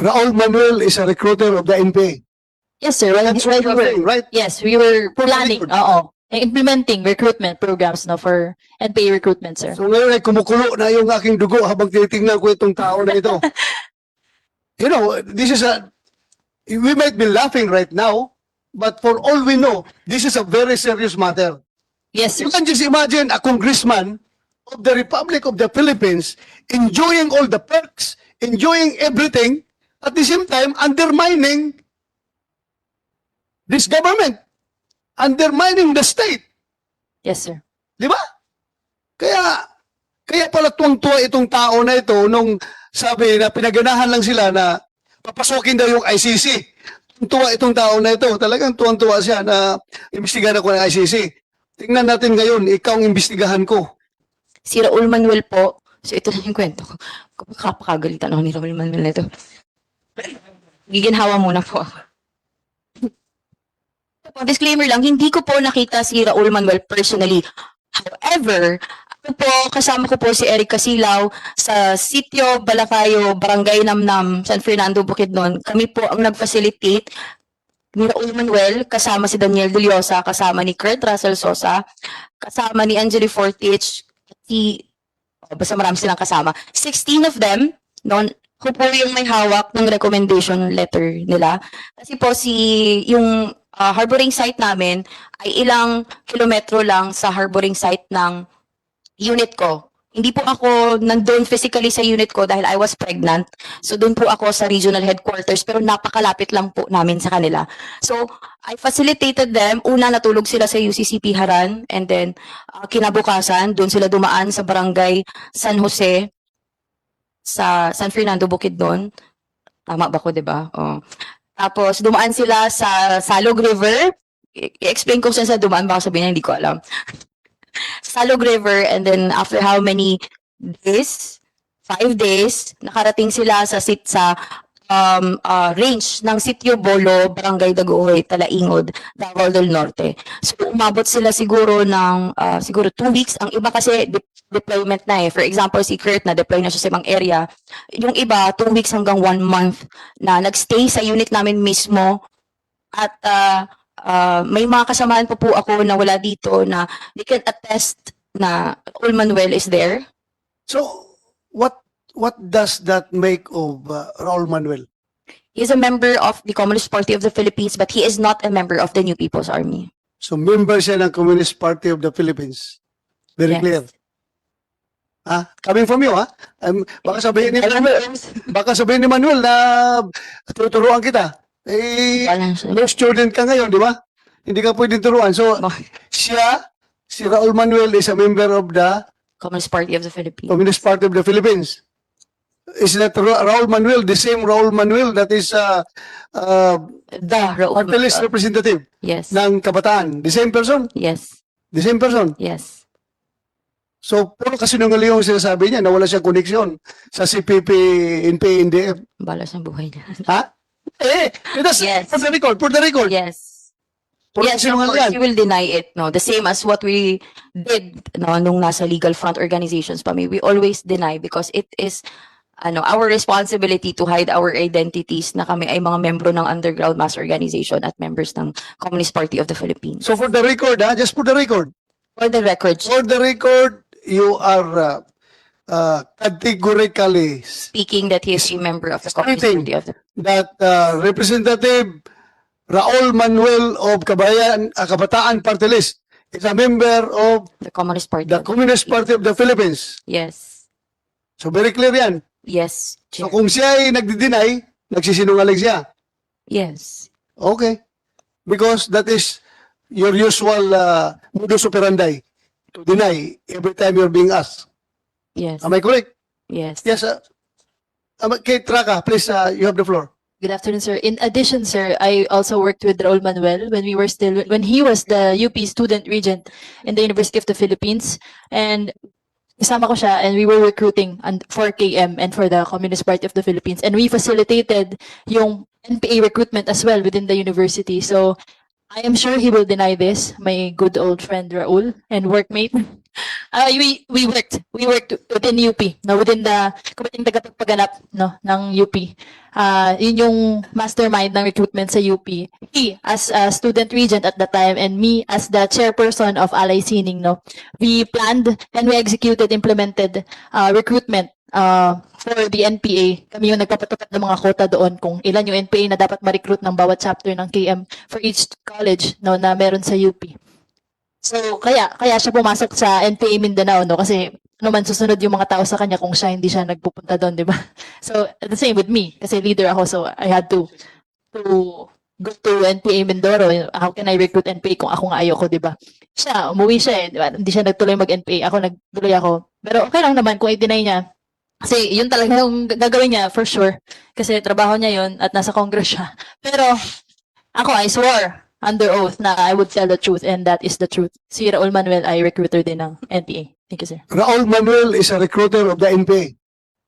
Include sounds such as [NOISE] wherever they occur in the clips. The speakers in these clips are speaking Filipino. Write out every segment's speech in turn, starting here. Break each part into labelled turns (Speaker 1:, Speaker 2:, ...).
Speaker 1: Raul Manuel is a recruiter of the NPA.
Speaker 2: Yes, sir. Well,
Speaker 1: That's what
Speaker 2: we
Speaker 1: you're
Speaker 2: were,
Speaker 1: saying, right?
Speaker 2: yes, we were
Speaker 1: For the
Speaker 2: planning,
Speaker 1: record.
Speaker 2: oo, implementing recruitment programs no for NPA recruitment, sir.
Speaker 1: So ngayon ay kumukulo na yung aking dugo habang tinitingnan ko itong tao na ito. [LAUGHS] you know, this is a, we might be laughing right now, but for all we know, this is a very serious matter.
Speaker 2: Yes, sir.
Speaker 1: You can just imagine a congressman of the Republic of the Philippines enjoying all the perks, enjoying everything, at the same time undermining this government, undermining the state.
Speaker 2: Yes, sir.
Speaker 1: Di ba? Kaya, kaya pala tuwang-tuwa itong tao na ito nung sabi na pinaganahan lang sila na papasukin daw yung ICC. Tuwa itong tao na ito. Talagang tuwang-tuwa siya na imbestigahan ako ng ICC. Tingnan natin ngayon, ikaw ang imbestigahan ko.
Speaker 3: si Raul Manuel po. So ito na yung kwento ko. Kapakagalitan ako ni Raul Manuel na ito. Giginhawa muna po ako. Disclaimer lang, hindi ko po nakita si Raul Manuel personally. However, ako po, kasama ko po si Eric Casilaw sa sitio Balacayo, Barangay Namnam, San Fernando, Bukidnon. Kami po ang nag-facilitate ni Raul Manuel, kasama si Daniel De Llosa, kasama ni Kurt Russell Sosa, kasama ni Angeli Fortich, si oh, basta marami silang kasama. 16 of them, noon, ko po yung may hawak ng recommendation letter nila. Kasi po si, yung ah, harboring site namin ay ilang kilometro lang sa harboring site ng unit ko. Hindi po ako nandun physically sa unit ko dahil I was pregnant. So doon po ako sa regional headquarters pero napakalapit lang po namin sa kanila. So I facilitated them. Una natulog sila sa UCCP Haran and then ah, kinabukasan doon sila dumaan sa barangay San Jose sa San Fernando Bukidnon. Tama ba ko, 'di ba? Oh. Tapos dumaan sila sa Salog River. I-explain ko saan sa dumaan baka sabihin niya hindi ko alam. [LAUGHS] Salog River and then after how many days, five days, nakarating sila sa sit sa um, uh, range ng Sitio Bolo, Barangay Daguhoy, Talaingod, Davao del Norte. So umabot sila siguro ng uh, siguro two weeks. Ang iba kasi de- deployment na eh. For example, si Kurt na deploy na siya sa ibang area. Yung iba, two weeks hanggang one month na nagstay sa unit namin mismo at uh, uh, may mga kasamaan pa po ako na wala dito na they can attest na Ul Manuel is there.
Speaker 1: So, what what does that make of uh, Raul Manuel?
Speaker 3: He is a member of the Communist Party of the Philippines, but he is not a member of the New People's Army.
Speaker 1: So, member siya ng Communist Party of the Philippines. Very
Speaker 3: Yes.
Speaker 1: clear. Ah, coming from you, ha? Um, baka sabihin ni Manuel, baka sabihin ni Manuel na tuturuan kita. Eh,
Speaker 3: Wala siya.
Speaker 1: no student ka ngayon, di ba? Hindi ka pwedeng turuan. So, siya, si Raul Manuel is a member of the
Speaker 3: Communist Party of the Philippines.
Speaker 1: Communist Party of the Philippines. Is that Ra- Raul Manuel, the same Raul Manuel that is uh, uh,
Speaker 3: The Raul.
Speaker 1: party list representative
Speaker 3: Yes.
Speaker 1: ng kabataan? The same person?
Speaker 3: Yes.
Speaker 1: The same person?
Speaker 3: Yes.
Speaker 1: So, puro kasinungaling yung sinasabi niya na wala siyang koneksyon sa CPP, NP, NDF.
Speaker 3: Bala sa buhay niya. [LAUGHS]
Speaker 1: Ha? Eh, that's
Speaker 3: Yes.
Speaker 1: for the record, for the record.
Speaker 3: yes.
Speaker 1: Puro
Speaker 3: yes, of
Speaker 1: kasinungaling
Speaker 3: course,
Speaker 1: yan.
Speaker 3: you will deny it, no? The same as what we did, no, nung nasa legal front organizations pa we always deny because it is, ano, our responsibility to hide our identities na kami ay mga membro ng underground mass organization at members ng Communist Party of the Philippines.
Speaker 1: So, for the record, ha, just for the record,
Speaker 3: For the record,
Speaker 1: for the record, you are uh, uh, categorically
Speaker 3: speaking that he is a member of the Communist. Party of the
Speaker 1: that uh, Representative Raul Manuel of Kabayan, uh, Kabataan Party List is a member of
Speaker 3: the Communist Party.
Speaker 1: the Communist Party of the Philippines.
Speaker 3: Yes.
Speaker 1: So very clear yan.
Speaker 3: Yes.
Speaker 1: So
Speaker 3: Chair.
Speaker 1: kung siya ay nagdi-deny, nagsisinungaling siya.
Speaker 3: Yes.
Speaker 1: Okay. Because that is your usual uh, modus operandi to deny every time you're being asked.
Speaker 3: Yes.
Speaker 1: Am I correct?
Speaker 3: Yes.
Speaker 1: Yes. Uh, um, Kate Traka, please, uh, you have the floor.
Speaker 2: Good afternoon, sir. In addition, sir, I also worked with Raul Manuel when we were still, when he was the UP student regent in the University of the Philippines. And kasama ko siya and we were recruiting and for KM and for the Communist Party of the Philippines. And we facilitated yung NPA recruitment as well within the university. So I am sure he will deny this, my good old friend Raul and workmate. Uh, [LAUGHS] we we worked we worked within UP no within the committing tagapagpaganap no ng UP uh, yun yung mastermind ng recruitment sa UP he as a student regent at the time and me as the chairperson of Alay Sining no. We planned and we executed implemented uh, recruitment uh, for the NPA kami yung nagpapatupad ng mga quota doon kung ilan yung NPA na dapat ma-recruit ng bawat chapter ng KM for each college no na meron sa UP So, kaya, kaya siya pumasok sa NPA Mindanao, no? Kasi, ano man susunod yung mga tao sa kanya kung siya hindi siya nagpupunta doon, di ba? [LAUGHS] So, the same with me. Kasi leader ako, so I had to, to go to NPA Mindoro. How can I recruit NPA kung ako nga ayoko, di ba? Siya, umuwi siya eh, di ba? Hindi siya nagtuloy mag-NPA. Ako, nagtuloy ako. Pero okay lang naman kung i-deny niya. Kasi yun talaga yung gagawin niya, for sure. Kasi trabaho niya yun at nasa Congress siya. Pero, ako, I swore under oath na I would tell the truth and that is the truth. Si Raul Manuel ay recruiter din ng NPA. Thank you, sir.
Speaker 1: Raul Manuel is a recruiter of the NPA.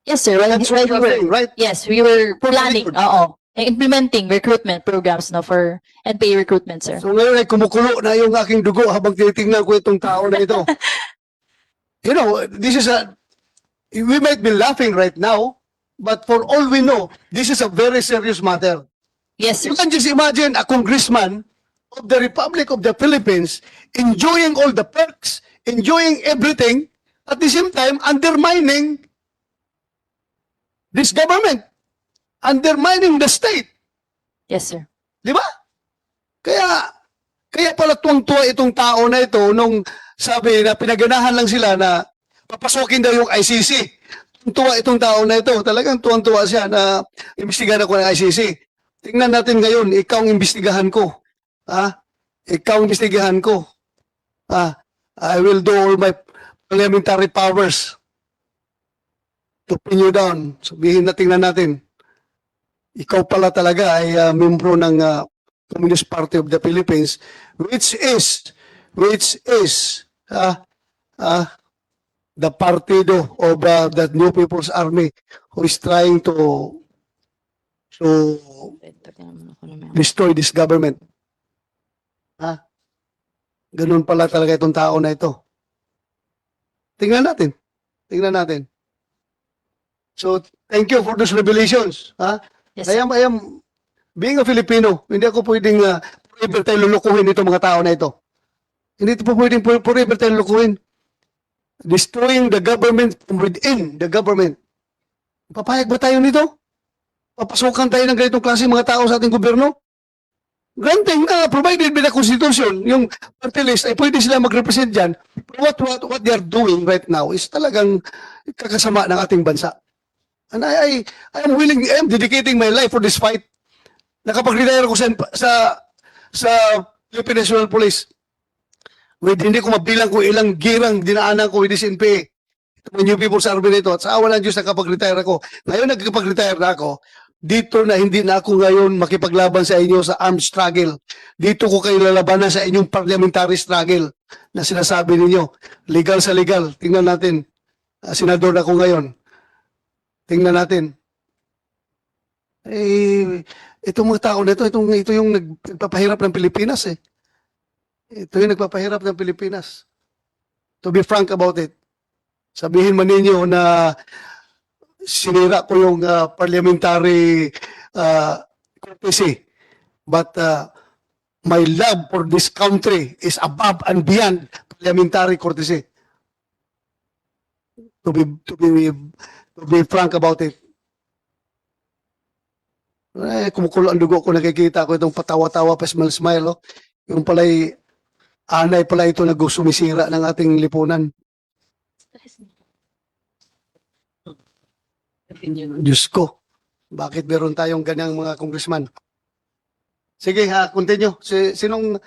Speaker 2: Yes, sir. Well,
Speaker 1: That's what
Speaker 2: we were,
Speaker 1: right?
Speaker 2: yes, we were planning, oo, implementing recruitment programs no for NPA recruitment, sir.
Speaker 1: So ngayon ay kumukulo na yung aking dugo habang tinitingnan ko itong tao na ito. [LAUGHS] you know, this is a, we might be laughing right now, but for all we know, this is a very serious matter.
Speaker 2: Yes, sir.
Speaker 1: You can just imagine a congressman of the Republic of the Philippines enjoying all the perks, enjoying everything, at the same time undermining this government, undermining the state.
Speaker 2: Yes, sir.
Speaker 1: Di ba? Kaya, kaya pala tuwang-tuwa itong tao na ito nung sabi na pinaganahan lang sila na papasukin daw yung ICC. Tuwa itong tao na ito. Talagang tuwang-tuwa siya na imbestigahan ako ng ICC. Tingnan natin ngayon, ikaw ang imbestigahan ko. Ha? Ikaw ang imbestigahan ko. Ha? I will do all my parliamentary powers to pin you down. Sabihin na tingnan natin ikaw pala talaga ay uh, membro ng uh, Communist Party of the Philippines which is which is uh, uh, the partido of uh, the New People's Army who is trying to to destroy this government. Ha? Ganun pala talaga itong tao na ito. Tingnan natin. Tingnan natin. So, thank you for those revelations. Ha?
Speaker 2: Yes,
Speaker 1: I am, I am, being a Filipino, hindi ako pwedeng uh, forever tayo lulukuhin itong mga tao na ito. Hindi ito po pwedeng for- forever tayo lulukuhin. Destroying the government from within the government. Papayag ba tayo nito? Papasukan tayo ng ganitong klase mga tao sa ating gobyerno? Granting na, provided by the Constitution, yung party list ay pwede sila mag-represent dyan. But what, what, what they are doing right now is talagang kakasama ng ating bansa. And I, I, I am willing, I am dedicating my life for this fight. Nakapag-retire ako sa, sa, sa Philippine National Police. With, hindi ko mabilang kung ilang girang dinaanan ko with this NPA. Ito new people sa army nito. At sa awa ng Diyos, nakapag-retire ako. Ngayon, nagkapag-retire na ako. Dito na hindi na ako ngayon makipaglaban sa inyo sa armed struggle. Dito ko kayo lalabanan sa inyong parliamentary struggle na sinasabi ninyo. Legal sa legal. Tingnan natin. Ah, senador ako ngayon. Tingnan natin. Eh, itong mga tao na ito, itong, ito yung nag- nagpapahirap ng Pilipinas eh. Ito yung nagpapahirap ng Pilipinas. To be frank about it. Sabihin man ninyo na sinira ko yung ah, parliamentary uh. But uh, my love for this country is above and beyond parliamentary courtesy. To be, to be to be frank about it. Eh, kumukulo ang dugo ko, nakikita ko itong patawa-tawa, pa smile-smile, oh. Yung pala'y, anay pala ito na sumisira ng ating lipunan. Diyos ko, bakit meron tayong ganyang mga congressman? Sige ha, continue. Si, sinong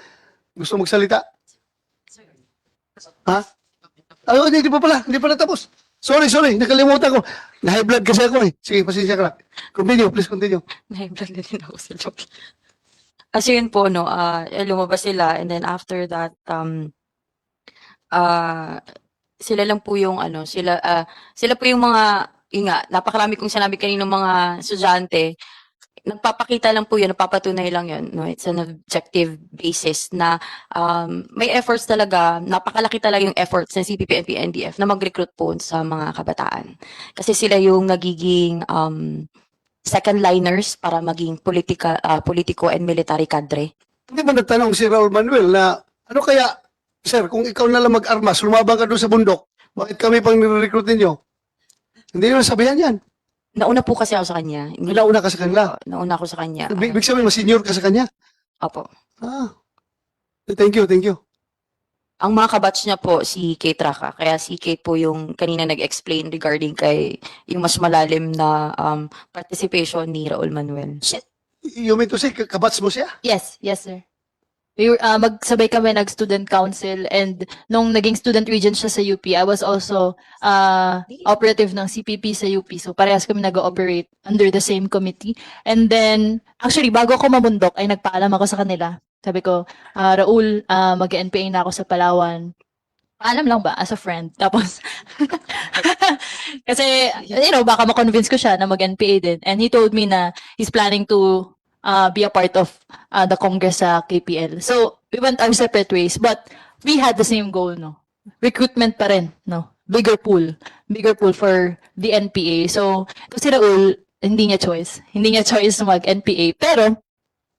Speaker 1: gusto magsalita? Ha? Ay, hindi, hindi pa pala, hindi pala tapos. Sorry, sorry, nakalimutan ko. Na-high blood kasi ako eh. Sige, pasensya ka na. Continue, please continue.
Speaker 3: Nahiblag na din ako sa joke. Kasi yun po, no, eh, lumabas sila and then after that, um, ah, sila lang po yung ano, sila, ah, sila po yung mga, yun nga, napakarami kong sinabi kanino mga estudyante, nagpapakita lang po yun, nagpapatunay lang yun. No? It's an objective basis na um, may efforts talaga, napakalaki talaga yung efforts ng CPP, NDF na mag-recruit po sa mga kabataan. Kasi sila yung nagiging um, second liners para maging politika, ah, politiko and military cadre.
Speaker 1: Hindi ba nagtanong si Raul Manuel na ano kaya, sir, kung ikaw na lang mag-armas, lumabang ka doon sa bundok, bakit kami pang nire-recruit ninyo? Hindi nyo sabihan yan.
Speaker 3: Nauna po kasi ako sa kanya. Hindi-
Speaker 1: Nauna ka sa kanila.
Speaker 3: Nauna ako sa kanya.
Speaker 1: Ibig ibig sabihin, mas senior ka sa kanya.
Speaker 3: Opo.
Speaker 1: Ah. Thank you, thank you.
Speaker 3: Ang mga kabatch niya po, si Kate Raka. Kaya si Kate po yung kanina nag-explain regarding kay yung mas malalim na um, participation ni Raul Manuel.
Speaker 1: You mean to say, kabats mo siya?
Speaker 2: Yes, yes, sir. We were, ah, magsabay kami nag-student council and nung naging student regent siya sa UP, I was also ah, operative ng CPP sa UP. So parehas kami nag-ooperate under the same committee. And then, actually, bago ako mamundok, ay nagpaalam ako sa kanila. Sabi ko, ah, Raul, ah, mag-NPA na ako sa Palawan. Paalam lang ba? As a friend. [LAUGHS] Tapos, kasi, you know, baka ma-convince ko siya na mag-NPA din. And he told me na he's planning to uh, be a part of uh, the Congress sa KPL. So, we went our separate ways, but we had the same goal, no? Recruitment pa rin, no? Bigger pool. Bigger pool for the NPA. So, ito si Raul, hindi niya choice. Hindi niya choice mag-NPA. Pero,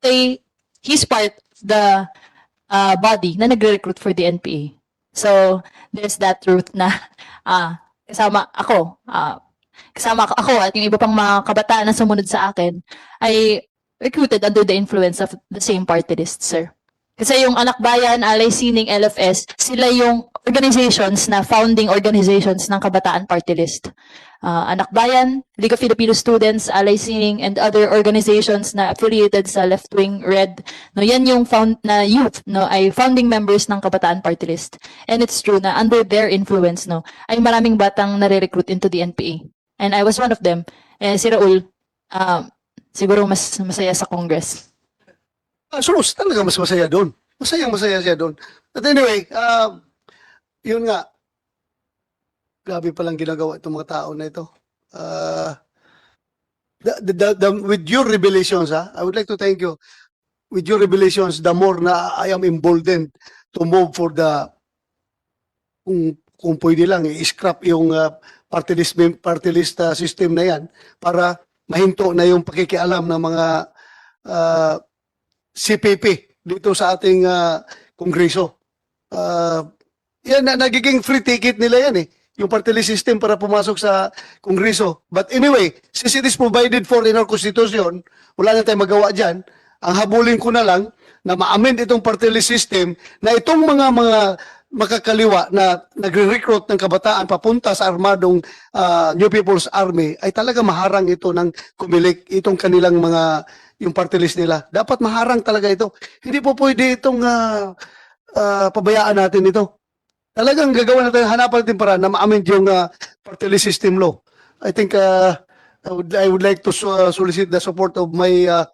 Speaker 2: they, he's part the uh, body na nagre-recruit for the NPA. So, there's that truth na [LAUGHS] ah kasama ako, ah kasama ako at yung iba pang mga kabataan na sumunod sa akin ay recruited under the influence of the same party list, sir. Kasi yung Anak Bayan, Alay Sining, LFS, sila yung organizations na founding organizations ng Kabataan Party List. Ah, Anak Bayan, League of Filipino Students, Alay Sining, and other organizations na affiliated sa left-wing red. No, yan yung found na youth, no, ay founding members ng Kabataan Party List. And it's true na under their influence, no, ay maraming batang nare-recruit into the NPA. And I was one of them. Eh, si Raul, um, siguro mas masaya sa Congress.
Speaker 1: Ah, Sulus, talaga mas masaya doon. Masayang masaya siya doon. But anyway, um, yun nga. Grabe palang ginagawa itong mga tao na ito. Uh, the, the, the, with your revelations, ha, I would like to thank you. With your revelations, the more na I am emboldened to move for the kung kung pwede lang i-scrap yung uh, party list party list uh, system na yan para mahinto na yung pakikialam ng mga uh, CPP dito sa ating ah, kongreso. Ah, yan, na, nagiging free ticket nila yan eh. Yung party list system para pumasok sa kongreso. But anyway, since it is provided for in our constitution, wala na tayong magawa dyan. Ang habulin ko na lang na ma-amend itong party list system na itong mga mga makakaliwa na nagre-recruit ng kabataan papunta sa armadong ah, New People's Army ay talaga maharang ito ng kumilik itong kanilang mga yung party list nila. Dapat maharang talaga ito. Hindi po pwede itong ah, ah, pabayaan natin ito. Talagang gagawin natin, hanapan natin para na ma-amend yung ah, party list system law. I think ah, I would I would like to ah, solicit the support of my ah,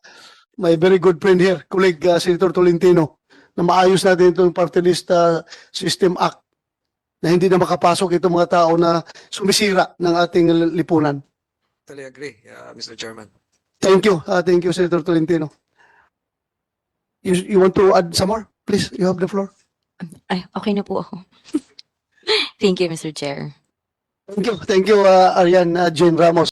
Speaker 1: my very good friend here, colleague ah, Senator Tolentino, na maayos natin itong party list ah, system act na hindi na makapasok itong mga tao na sumisira ng ating lipunan.
Speaker 4: Totally agree, uh, Mr. Chairman.
Speaker 1: Thank you. Uh, thank you, Senator Tolentino. You, you want to add some more? Please, you have the floor.
Speaker 3: Ay, okay na po ako. [LAUGHS] Thank you, Mr. Chair.
Speaker 1: Thank you. Thank you, uh, Arian uh, Jane Ramos.